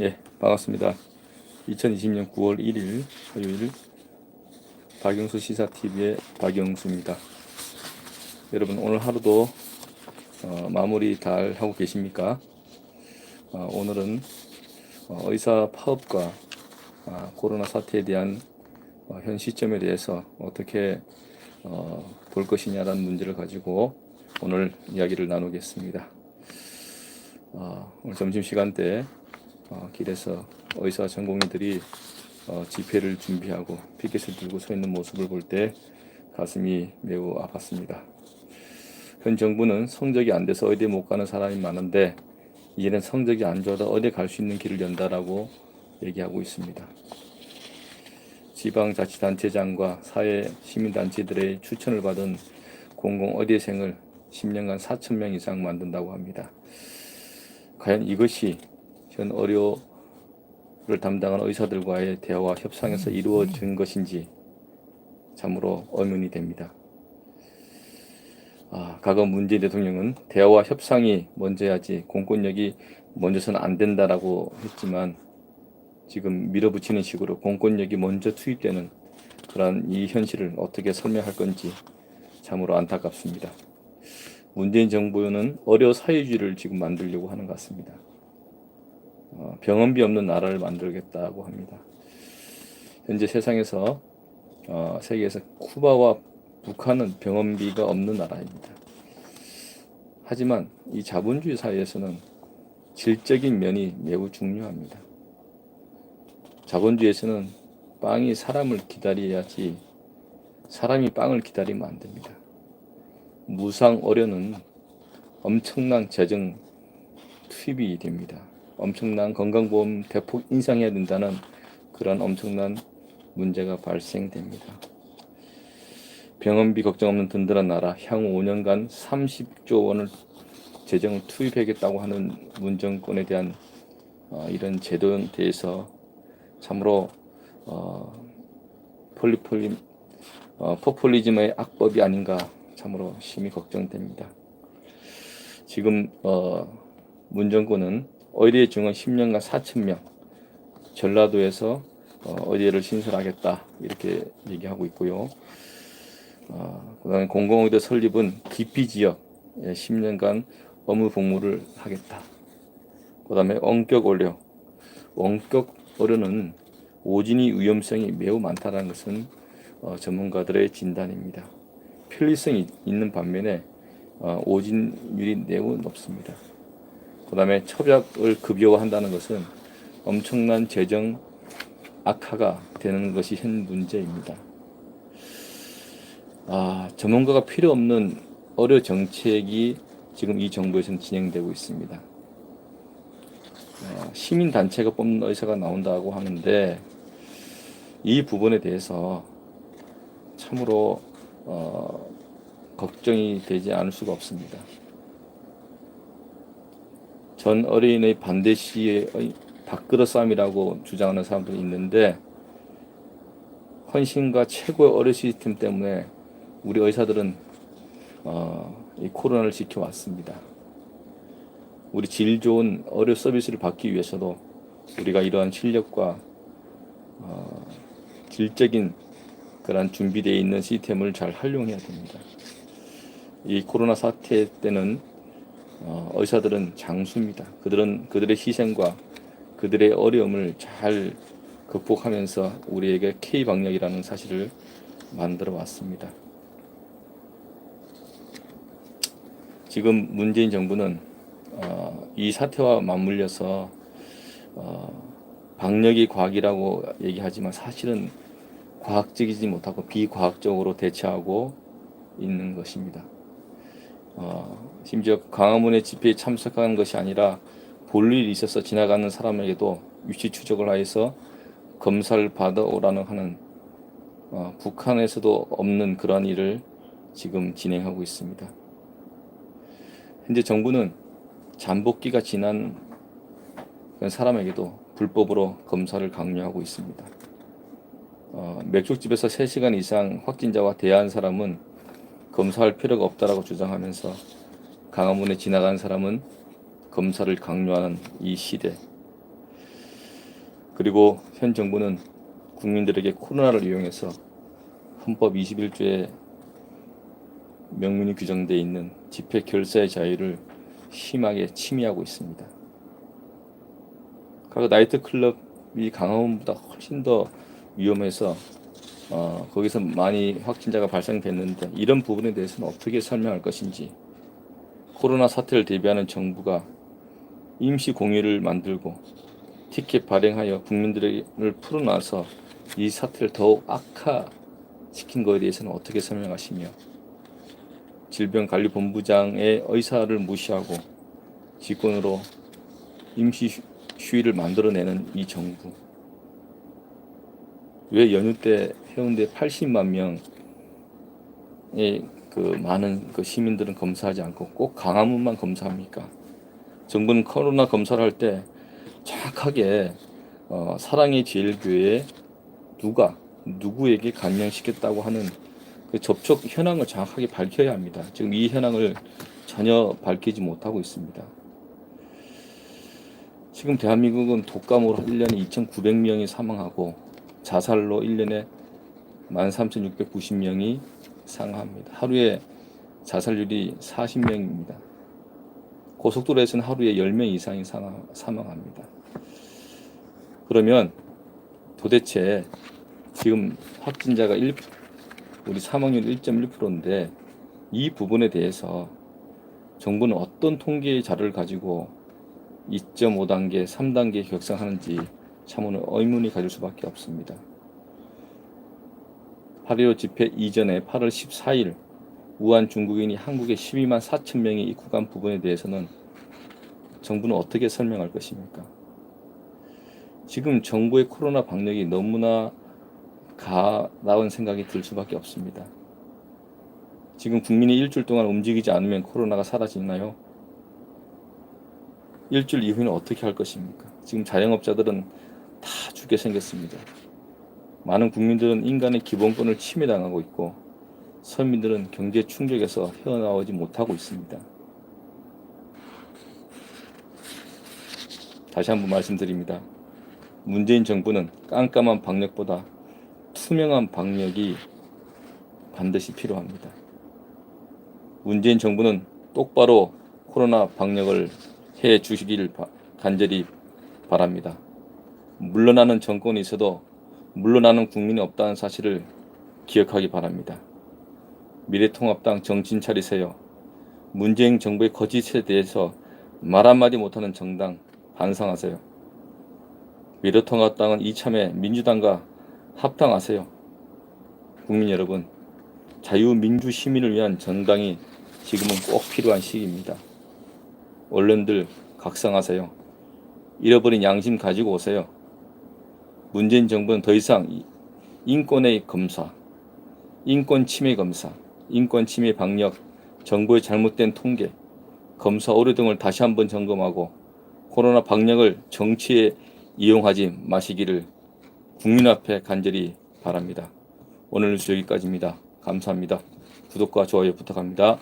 예, 반갑습니다. 2020년 9월 1일 화요일 박영수 시사TV의 박영수입니다. 여러분 오늘 하루도 어, 마무리 잘 하고 계십니까? 어, 오늘은 어, 의사 파업과 아, 코로나 사태에 대한 어, 현 시점에 대해서 어떻게 어, 볼 것이냐라는 문제를 가지고 오늘 이야기를 나누겠습니다. 어, 오늘 점심시간 때 어, 길에서 의사 전공의들이 어, 집회를 준비하고 피켓을 들고 서 있는 모습을 볼 때 가슴이 매우 아팠습니다. 현 정부는 성적이 안 돼서 어디에 못 가는 사람이 많은데 이제는 성적이 안 좋아도 어디에 갈 수 있는 길을 연다라고 얘기하고 있습니다. 지방자치단체장과 사회 시민단체들의 추천을 받은 공공 의대생을 10년간 4천 명 이상 만든다고 합니다. 과연 이것이 현 의료를 담당하는 의사들과의 대화와 협상에서 이루어진 것인지 참으로 의문이 됩니다. 아, 과거 문재인 대통령은 대화와 협상이 먼저야지 공권력이 먼저서는 안 된다라고 했지만 지금 밀어붙이는 식으로 공권력이 먼저 투입되는 그러한 이 현실을 어떻게 설명할 건지 참으로 안타깝습니다. 문재인 정부는 어려 사회주의를 지금 만들려고 하는 것 같습니다. 어, 병원비 없는 나라를 만들겠다고 합니다. 현재 세상에서 어, 세계에서 쿠바와 북한은 병원비가 없는 나라입니다. 하지만 이 자본주의 사회에서는 질적인 면이 매우 중요합니다. 자본주의에서는 빵이 사람을 기다려야지 사람이 빵을 기다리면 안 됩니다. 무상 어려는 엄청난 재정 투입이 됩니다. 엄청난 건강보험 대폭 인상해야 된다는 그런 엄청난 문제가 발생됩니다. 병원비 걱정 없는 든든한 나라 향후 5년간 30조 원을 재정을 투입하겠다고 하는 문정권에 대한 어, 이런 제도에 대해서 참으로 어, 폴리폴리 어, 포퓰리즘의 악법이 아닌가 참으로 심히 걱정됩니다. 지금 어, 문정권은 의대 중은 10년간 4천 명 전라도에서 어, 의대를 신설하겠다 이렇게 얘기하고 있고요. 어, 그다음에 공공의대 설립은 기피 지역 10년간 업무 복무를 하겠다. 그다음에 원격 의료, 원격 의료는 오진이 위험성이 매우 많다는 것은 어, 전문가들의 진단입니다. 편리성이 있는 반면에 어, 오진율이 매우 높습니다. 그 다음에 첩약을 급여화한다는 것은 엄청난 재정 악화가 되는 것이 현 문제입니다. 아, 전문가가 필요 없는 어려 정책이 지금 이 정부에서는 진행되고 있습니다. 아, 시민 단체가 뽑는 의사가 나온다고 하는데 이 부분에 대해서 참으로 어, 걱정이 되지 않을 수가 없습니다. 전 어린의 반대 시의 밥그릇 싸움이라고 주장하는 사람들이 있는데 헌신과 최고의 의료 시스템 때문에 우리 의사들은 어, 이 코로나를 지켜왔습니다. 우리 질 좋은 의료 서비스를 받기 위해서도 우리가 이러한 실력과 어, 질적인 그런 준비되어 있는 시스템을 잘 활용해야 됩니다. 이 코로나 사태 때는 어, 의사들은 장수입니다. 그들은 그들의 희생과 그들의 어려움을 잘 극복하면서 우리에게 K 방역이라는 사실을 만들어 왔습니다. 지금 문재인 정부는 어, 이 사태와 맞물려서 어, 방역이 과학이라고 얘기하지만 사실은 과학적이지 못하고 비과학적으로 대처하고 있는 것입니다. 어, 심지어 광화문의 집회에 참석한 것이 아니라 볼 일이 있어서 지나가는 사람에게도 위치 추적을 하여서 검사를 받아오라는 하는 어, 북한에서도 없는 그러한 일을 지금 진행하고 있습니다. 현재 정부는 잠복기가 지난 사람에게도 불법으로 검사를 강요하고 있습니다. 어, 맥주집에서 3시간 이상 확진자와 대화한 사람은 검사할 필요가 없다라고 주장하면서 강화문에 지나간 사람은 검사를 강요하는 이 시대. 그리고 현 정부는 국민들에게 코로나를 이용해서 헌법 21조에 명문이 규정되어 있는 집회 결사의 자유를 심하게 침해하고 있습니다. 각 나이트 클럽이 강화문보다 훨씬 더 위험해서 어, 거기서 많이 확진자가 발생됐는데 이런 부분에 대해서는 어떻게 설명할 것인지 코로나 사태를 대비하는 정부가 임시 공휴를 만들고 티켓 발행하여 국민들을 풀어놔서 이 사태를 더욱 악화시킨 것에 대해서는 어떻게 설명하시며 질병관리본부장의 의사를 무시하고 직권으로 임시 휴- 휴일을 만들어내는 이 정부 왜 연휴 때 해운대 80만 명의 그 많은 그 시민들은 검사하지 않고 꼭 강화문만 검사합니까? 정부는 코로나 검사를 할 때 정확하게 어, 사랑의 제일교회에 누가 누구에게 감염시켰다고 하는 그 접촉 현황을 정확하게 밝혀야 합니다. 지금 이 현황을 전혀 밝히지 못하고 있습니다. 지금 대한민국은 독감으로 1년에 2,900명이 사망하고 자살로 1년에 13,690명이 상합니다. 하루에 자살률이 40명입니다. 고속도로에서는 하루에 10명 이상이 사망합니다. 그러면 도대체 지금 확진자가 1, 우리 사망률 1.1%인데 이 부분에 대해서 정부는 어떤 통계 자료를 가지고 2.5단계, 3단계 격상하는지 참으로 의문이 가질 수밖에 없습니다. 8.15 집회 이전에 8월 14일 우한 중국인이 한국에 12만 4천 명이 입국한 부분에 대해서는 정부는 어떻게 설명할 것입니까? 지금 정부의 코로나 방역이 너무나 가나운 생각이 들 수밖에 없습니다. 지금 국민이 일주일 동안 움직이지 않으면 코로나가 사라지나요? 일주일 이후에는 어떻게 할 것입니까? 지금 자영업자들은 다 죽게 생겼습니다. 많은 국민들은 인간의 기본권을 침해당하고 있고 서민들은 경제 충격에서 헤어나오지 못하고 있습니다. 다시 한번 말씀드립니다. 문재인 정부는 깜깜한 방역보다 투명한 방역이 반드시 필요합니다. 문재인 정부는 똑바로 코로나 방역을 해 주시길 바- 간절히 바랍니다. 물러나는 정권이 있어도 물러나는 국민이 없다는 사실을 기억하기 바랍니다. 미래통합당 정신 차리세요. 문재인 정부의 거짓에 대해서 말 한마디 못하는 정당 반성하세요. 미래통합당은 이참에 민주당과 합당하세요. 국민 여러분, 자유민주 시민을 위한 정당이 지금은 꼭 필요한 시기입니다. 언론들 각성하세요. 잃어버린 양심 가지고 오세요. 문재인 정부는 더 이상 이- 인권의 검사, 인권 침해 검사, 인권 침해 방역, 정부의 잘못된 통계, 검사 오류 등을 다시 한번 점검하고 코로나 방역을 정치에 이용하지 마시기를 국민 앞에 간절히 바랍니다. 오늘 뉴스 여기까지입니다. 감사합니다. 구독과 좋아요 부탁합니다.